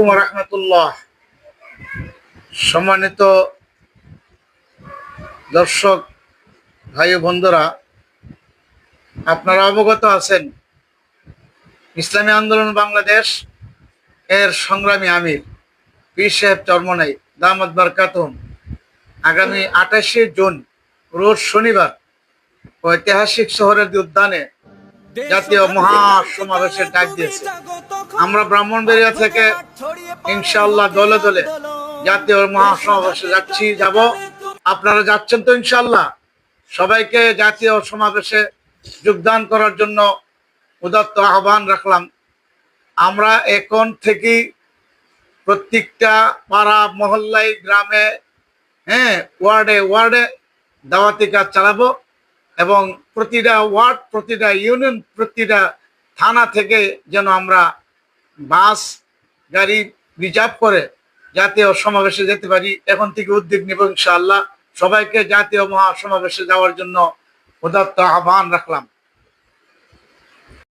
আলাইকুম রহমতুল্লাহ। সম্মানিত দর্শক ভাই বন্ধুরা আপনারা অবগত আছেন ইসলামী আন্দোলন বাংলাদেশ এর সংগ্রামী আমির পীর সাহেব চরমনাই দামদ বারকাতুম আগামী আঠাশে জুন রোজ শনিবার ঐতিহাসিক শহরের উদ্যানে জাতীয় মহাসমাবেশের ডাক দিয়েছে। আমরা ব্রাহ্মণবাড়িয়া থেকে ইনশাল্লাহ দলে দলে জাতীয় মহাসমাবেশে যাচ্ছি, যাব। আপনারা যাচ্ছেন তো ইনশাল্লাহ সবাইকে জাতীয় সমাবেশে যোগদান করার জন্য উদাত্ত আহ্বান রাখলাম। আমরা এখন থেকেই প্রত্যেকটা পাড়া, মহল্লায়, গ্রামে হ্যাঁ ওয়ার্ডে ওয়ার্ডে দাওয়াতি কাজ চালাবো এবং প্রতিটা ওয়ার্ড, প্রতিটা ইউনিয়ন, প্রতিটা থানা থেকে যেন আমরা বাস, গাড়ি রিজার্ভ করে জাতীয় সমাবেশে যেতে পারি। এখন থেকে উদ্যোগ নেব ইনশাআল্লাহ। সবাইকে জাতীয় মহাসমাবেশে যাওয়ার জন্য উদাত্ত আহ্বান রাখলাম।